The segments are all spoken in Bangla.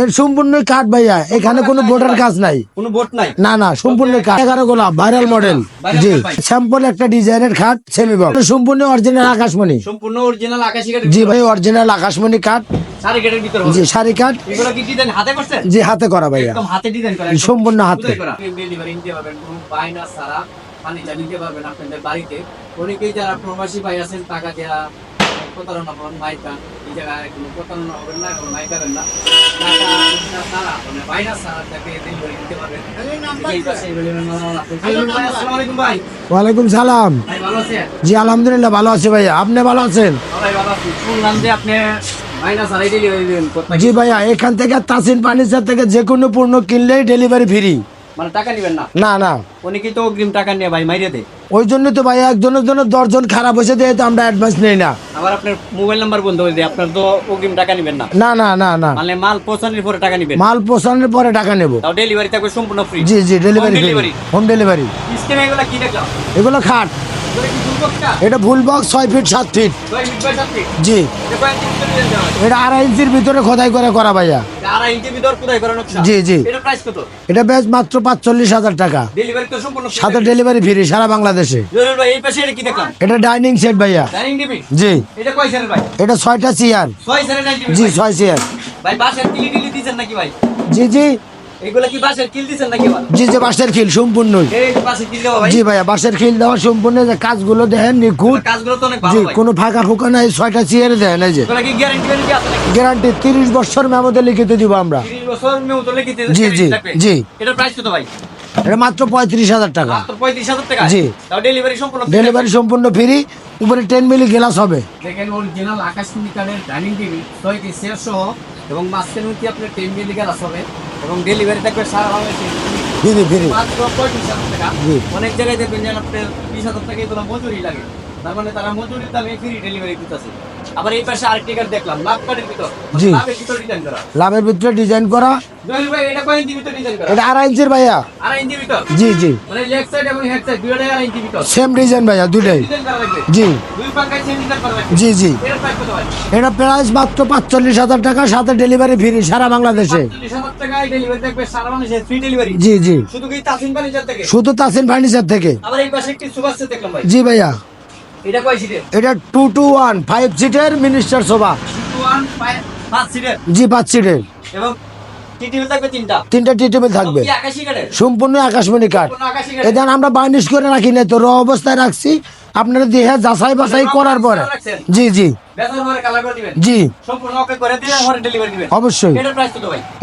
এর সম্পূর্ণ কাঠ ভাইয়া এখানে কোনো বোর্ডের কাজ নাই। কোনো বোট নাই? না না সম্পূর্ণ কাঠ। এগারো গোলাপ ভাইরাল মডেল জি স্যাম্পল একটা ডিজাইনের খাট সেমি বক্স সম্পূর্ণ অরিজিনাল আকাশমণি। সম্পূর্ণ অরিজিনাল আকাশি কাঠের জি ভাই অরিজিনাল আকাশমণি কাঠ। জি শাড়ি কাঠ। জি হাতে করা ভাইয়া। সম্পূর্ণ হাতে। পারবেন আপনাদের বাড়িতে। অনেকেই যারা প্রবাসী ভাই আছেন টাকা দেওয়া প্রতারণা করেন মাইকা। এই জায়গায় কোনো প্রতারণা হবেন না কোনো মাইকাবেন না। টাকা পয়সা ছাড়া মানে ছাড়া তাকে ডেলিভারি পারবেন। ভাই। ওয়ালাইকুম সালাম। ভাই ভালো আছেন? জি আলহামদুলিল্লাহ ভালো আছে ভাইয়া। আপনি ভালো আছেন? শুনলাম যে আপনি জি ভাইয়া এখান থেকে তাসিন ফার্নিচার থেকে যে কোনো পণ্য কিনলেই ডেলিভারি ফ্রি মানে টাকা নেবেন না? না না। অনেকেই তো অগ্রিম টাকা নিয়ে ভাই মাইরে দেয়। ওই জন্য তো ভাই একজনের জন্য দশজন খারাপ হয়েছে দিয়ে তো আমরা অ্যাডভান্স নেই না। আবার আপনার মোবাইল নাম্বার বন্ধ হয়ে যায় আপনার তো অগ্রিম টাকা নেবেন না। না না না না। মানে মাল পৌঁছানোর পরে টাকা নেবেন। মাল পৌঁছানোর পরে টাকা নেব। তাও ডেলিভারি থাকবে সম্পূর্ণ ফ্রি জি জি ডেলিভারি ডেলিভারি হোম ডেলিভারি সিস্টেমে এগুলো কি দেখলাম? এগুলো খাট। এটা ফুল বক্স ছয় ফিট সাত ফিট। জি। এটা আড়াই ইঞ্চির ভিতরে খোদাই করে করা ভাইয়া। জি, জি। এটা বেশ মাত্র পাঁচচল্লিশ হাজার টাকা। সাথে ডেলিভারি ফ্রি সারা বাংলাদেশে। এটা ডাইনিং সেট ভাইয়া। জি। এটা ছয়টা চেয়ার জি ছয় চেয়ার জি জি। এগুলো কি বাসের কিল দিছেন নাকি জি যে বাঁশের খিল সম্পূর্ণই। কিল দেওয়া জি ভাইয়া বাঁশের খিল দেওয়া সম্পূর্ণ যে কাজগুলো দেখেন নিখুঁত। কাজগুলো তো অনেক ভালো ভাই। কোনো ফাঁকা ফোকা নাই ছয়টা চেয়ারে দেন এই যে। গ্যারান্টি তিরিশ বছর মেমোতে লিখিত দিব আমরা। বছর মেও তো জি, জি, জি। এটা প্রাইস কত ভাই? এটা মাত্র পঁয়ত্রিশ হাজার টাকা। মাত্র 35000 টাকা? জি। ডেলিভারি সম্পূর্ণ ফ্রি উপরে টেন মিলি গ্লাস হবে। দেখেন অরিজিনাল আকাশ ডাইনিং টেবিল ছয় কেসিয়ার সহ এবং মাঝখানে হচ্ছে আপনার টেন মিলি গ্যাস হবে। এবং ডেলিভারি থাকবে সারা বাংলাদেশে ফ্রি ফ্রি টাকা। জি। অনেক জায়গায় দেখবেন যে আপনার বিশ হাজার টাকা মজুরি লাগে। তার মানে তারা মজুরির দামে ফ্রি ডেলিভারি দিতেছে। আবার এই পাশে আরেকটি কার্ড দেখলাম লাভ কার্ডের ভিতর। জি। লাভের ভিতর ডিজাইন করা। লাভের ভিতরে ডিজাইন করা। জহির ভাই এটা কয় ইঞ্চি ভিতর ডিজাইন করা? এটা আড়াই ইঞ্চির ভাইয়া। আড়াই ইঞ্চি ভিতর? জি জি। মানে লেগ সাইড এবং হেড সাইড দুইটাই আড়াই ইঞ্চি ভিতর। সেম ডিজাইন ভাইয়া লাগবে? জি। দুই পাঙ্কায় সেম ডিজাইন করা জি জি। এটা প্রাইস মাত্র পাঁচচল্লিশ হাজার টাকা সাথে ডেলিভারি ফ্রি সারা বাংলাদেশে। টাকায় ডেলিভারি থাকবে সারা বাংলাদেশে ফ্রি ডেলিভারি জি জি। শুধু কি তাসিন ফার্নিচার থেকে? শুধু তাসিন ফার্নিচার থেকে। আবার এই পাশে একটি সেট দেখলাম ভাই। জি ভাইয়া। এটা কয় সিটের? এটা টু টু ওয়ান ফাইভ সিটের মিনিস্টার সিটের? জি পাঁচ সিটের। এবং তিনটা? তিনটা টি টেবিল থাকবে। সম্পূর্ণ আকাশমণি কাঠ। কাঠের। আমরা বার্নিশ করে রাখি না তো র অবস্থায় রাখছি। আপনারা দিয়ে যাচাই বাছাই করার পরে। জি জি। জি। অবশ্যই।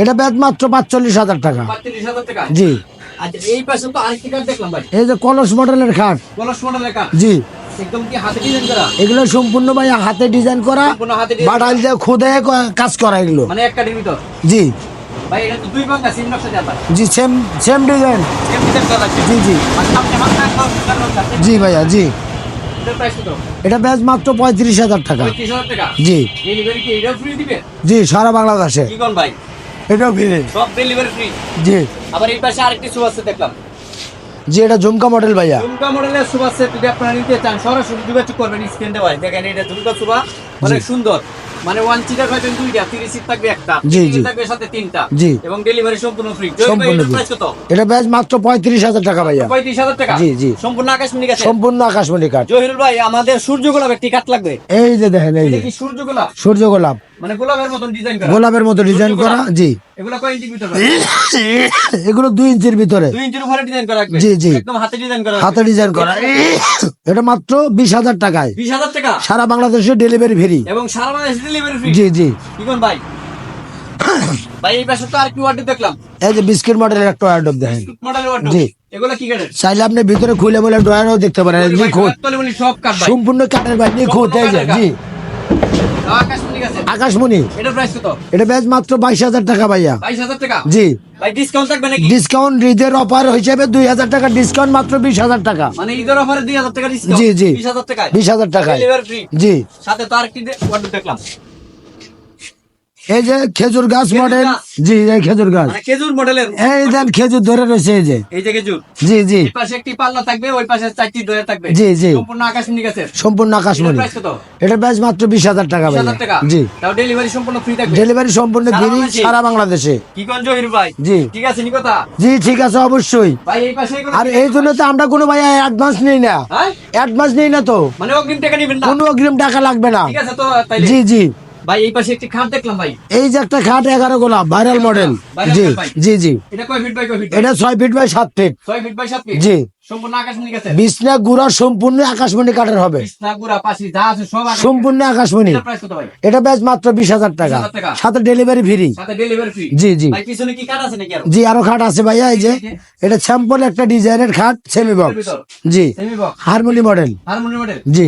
এটা ব্যাট মাত্র পাঁচচল্লিশ হাজার টাকা। জি। আচ্ছা এই যে কলস মডেলের খাট। কলস মডেলের কাঠ। জি। একদম কি হাতে ডিজাইন করা? এগুলো সম্পূর্ণ ভাই হাতে ডিজাইন করা সম্পূর্ণ হাতে design বাটাল দিয়ে খুদে কাজ করা এগুলো। মানে এক কাঠের ভিতর জি। ভাই এটা তো দুই পাঙ্কা সিম নকশা দেওয়া জি same same design same design করা জি জি। আপনি মাথা একদম সুন্দর নকশা। জি ভাইয়া জি। এটার প্রাইস কত? এটা ব্যাচ মাত্র পঁয়ত্রিশ হাজার টাকা। জি। জি সারা বাংলাদেশে। কি কোন ভাই? এটাও ফ্রি সব ডেলিভারি ফ্রি জি। আবার এই পাশে আরেকটি সুবাস দেখলাম। জি এটা ঝুমকা মডেল ভাইয়া। ঝুমকা মডেলের সুবাস সেট যদি আপনারা নিতে চান সরাসরি যোগাযোগ করবেন স্ক্রিন দেওয়া দেখেন এটা ঝুমকা সুবা অনেক সুন্দর। মানে ওয়ান সিটার পাবেন দুইটা থ্রি সিট থাকবে একটা। জি, জি। থাকবে সাথে তিনটা। জি। এবং ডেলিভারি সম্পূর্ণ ফ্রি সম্পূর্ণ। প্রাইস কত? এটা ব্যাচ মাত্র পঁয়ত্রিশ হাজার টাকা ভাইয়া। পঁয়ত্রিশ হাজার টাকা? জি, জি। সম্পূর্ণ আকাশ মিনি গেছে সম্পূর্ণ আকাশমণি জহিরুল ভাই আমাদের সূর্য গোলাপ একটি লাগবে। এই যে দেখেন এই যে। কি সূর্য গোলাপ? সূর্য গোলাপ। মানে গোলাপের মতন ডিজাইন করা। গোলাপের মতো ডিজাইন করা জি। এগুলো কয় ইঞ্চি ভিতর? এগুলো দুই ইঞ্চির ভিতরে। দুই ইঞ্চির উপরে ডিজাইন করা জি, জি। একদম হাতে ডিজাইন করা হাতে ডিজাইন করা। এটা মাত্র বিশ হাজার টাকায়। বিশ হাজার টাকা? সারা বাংলাদেশে ডেলিভারি ফ্রি এবং সারা বাংলাদেশ ডেলিভারি ফ্রি জি জি। কি কোন ভাই? ভাই এই পাশে তো আর কি ওয়ার্ড দেখলাম। এই যে বিস্কিট মডেলের একটা দেখেন। জি। এগুলো কি চাইলে আপনি ভিতরে খুলে বলে ড্রয়ারও দেখতে পারেন। সম্পূর্ণ কাঠের ভাই এই জি তাও আকাশ মনি গেছে আকাশমণি প্রাইস কত? এটা ব্যাচ মাত্র বাইশ হাজার টাকা ভাইয়া। বাইশ হাজার টাকা? জি। ভাই ডিসকাউন্ট থাকবে নাকি? ডিসকাউন্ট ঈদের অফার হিসেবে দুই হাজার টাকা ডিসকাউন্ট মাত্র বিশ হাজার টাকা। মানে ঈদের অফারে দুই হাজার টাকা ডিসকাউন্ট জি, জি। বিশ হাজার টাকা বিশ হাজার টাকা জি। সাথে তো আরেকটি ওয়ার্ড দেখলাম। এই যে খেজুর গাছ মডেল? জি এই খেজুর গাছ। মানে খেজুর মডেলের এই দেন খেজুর ধরে রয়েছে এই যে। এই যে খেজুর। জি জি। এই পাশে একটি পাল্লা থাকবে ওই পাশে চারটি ডোয়া থাকবে। জি, জি। সম্পূর্ণ আকাশ নিয়ে গেছে। সম্পূর্ণ আকাশমণি এটা প্রাইস মাত্র বিশ হাজার টাকা বিশ ভাই টাকা? জি। তাও ডেলিভারি সম্পূর্ণ ফ্রি থাকবে। ডেলিভারি সম্পূর্ণ সারা ফ্রি বাংলাদেশে? সারা বাংলাদেশে। কি কোন জহির ভাই? জি। ঠিক আছে নি কথা জি ঠিক আছে অবশ্যই। ভাই এই পাশে আর এই জন্য তো আমরা কোনো ভাই অ্যাডভান্স নেই না। অ্যাডভান্স নেই না তো। মানে অগ্রিম টাকা নিবেন না? কোনো অগ্রিম টাকা লাগবে না। ঠিক আছে তো জি জি। ভাই এই পাশে একটি খাট দেখলাম ভাই। এই যে একটা খাট এগারো ভাইরাল মডেল জি জি জি। এটা কয় ফিট বাই কয় ফিট এটা ছয় ফিট বাই সাত ফিট ছয় ফিট বাই সাত ফিট জি। বিছনা গুড়া সম্পূর্ণ আকাশমণি কাঠের হবে। সম্পূর্ণ আকাশমণি। এটা ব্যাচ মাত্র বিশ হাজার টাকা। সাথে ডেলিভারি ফ্রি জি জি। জি আরও খাট আছে ভাইয়া এই যে। এটা স্যাম্পল একটা ডিজাইনের খাট সেমি বক্স জি। হারমোনি মডেল জি।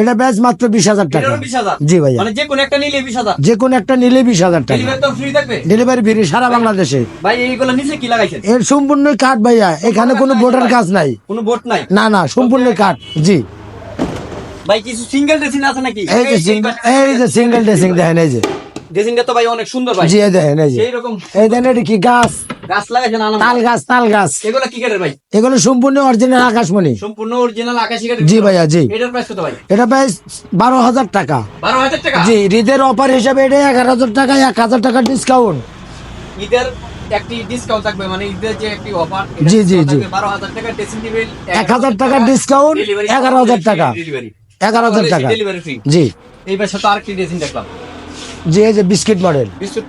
এটা ব্যাচ মাত্র বিশ হাজার টাকা। এটারও 20000 জি ভাইয়া। মানে যে কোনো একটা নিলে 20000 যে কোনো একটা নিলে বিশ হাজার টাকা। ডেলিভারি ফ্রি ডেলিভারি ফ্রি সারা বাংলাদেশে। ভাই এইগুলো নিচে কি লাগাইছেন? এর সম্পূর্ণ কাঠ ভাইয়া। এখানে কোনো বোর্ডের কাজ নাই। কোনো বোট নাই? না না সম্পূর্ণ কাঠ জি। ভাই কিছু সিঙ্গেল ড্রেসিং আছে নাকি? এই যে সিঙ্গেল এই যে সিঙ্গেল ড্রেসিং দেখেন এই যে। ড্রেসিংটা তো ভাই অনেক সুন্দর ভাই। জি এই দেখেন এই যে। সেই রকম এই দেখেন এটা কি গাছ? গাছ লাগাইছেন আনাম তাল গাছ তাল গাছ। এগুলো কি কাঠের ভাই? এগুলো সম্পূর্ণ অরিজিনাল আকাশমণি। সম্পূর্ণ অরিজিনাল আকাশি কাঠের জি ভাইয়া জি। এটার প্রাইস কত ভাই? এটা প্রায় বারো হাজার টাকা। বারো হাজার টাকা? জি ঈদের অফার হিসাবে এটা এগারো হাজার টাকা এক হাজার টাকা ডিসকাউন্ট ঈদের একটি ডিসকাউন্ট থাকবে মানে ঈদের যে একটি অফার জি, জি, জি। বারো হাজার টাকা ড্রেসিং টেবিল এক হাজার টাকা ডিসকাউন্ট এগারো হাজার টাকা। এগারো হাজার টাকা। ডেলিভারি ফ্রি জি। এই পাশে তো আরেকটি ড্রেসিং দেখলাম। জি এই যে বিস্কিট মডেল বিস্কুট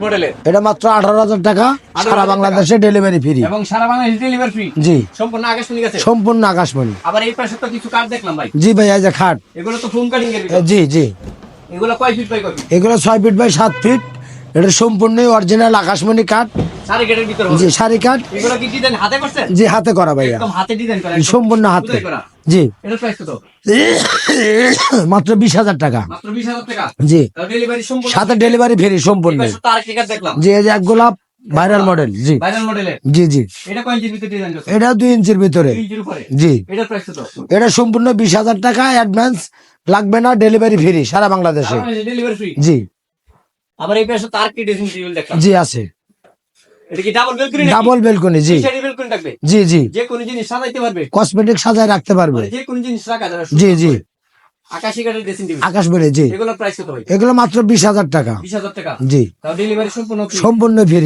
এটা মাত্র আঠারো হাজার টাকা সারা বাংলাদেশে ডেলিভারি ফ্রি এবং সারা বাংলাদেশ ডেলিভারি ফ্রি জি। সম্পূর্ণ আকাশ নিয়ে গেছে। সম্পূর্ণ আকাশমণি। আবার এই পাশে তো কিছু দেখলাম ভাই। জি ভাইয়া এই যে খাট। এগুলো তো ফোন কাটিং এর জি জি। এগুলো কয় ফিট বাই কয় ফিট এগুলো ছয় ফিট বাই সাত ফিট এটা সম্পূর্ণ অরিজিনাল আকাশমণি কাঠ জি শাড়ি কি ডিজাইন হাতে জি হাতে করা ভাইয়া। ডিজাইন সম্পূর্ণ হাতে। জি। মাত্র বিশ হাজার টাকা। জি। সাথে ডেলিভারি ফ্রি সম্পূর্ণ। জি যে এক গোলাপ ভাইরাল মডেল জি। জি জি। এটা ডিজাইন দুই ইঞ্চির ভিতরে। জি। এটা সম্পূর্ণ বিশ হাজার টাকা অ্যাডভান্স লাগবে না ডেলিভারি ফ্রি সারা বাংলাদেশে। জি। আবার এই পাশে তো আরেকটি ড্রেসিং টেবিল দেখলাম? জি আছে। কি ডাবল বেলকনি জি। শাড়ি বেলকনি থাকবে? জি জি। যে কোনো জিনিস সাজাইতে পারবে? কসমেটিক সাজায় রাখতে পারবে। মানে যে কোনো জিনিস রাখা যাবে জি জি। আকাশি কাঠের ড্রেসিং টেবিল আকাশ বেড়ে জি। এগুলোর প্রাইস কত ভাই? এগুলো মাত্র বিশ হাজার টাকা। বিশ হাজার টাকা? জি। সম্পূর্ণ free। সম্পূর্ণ ফ্রি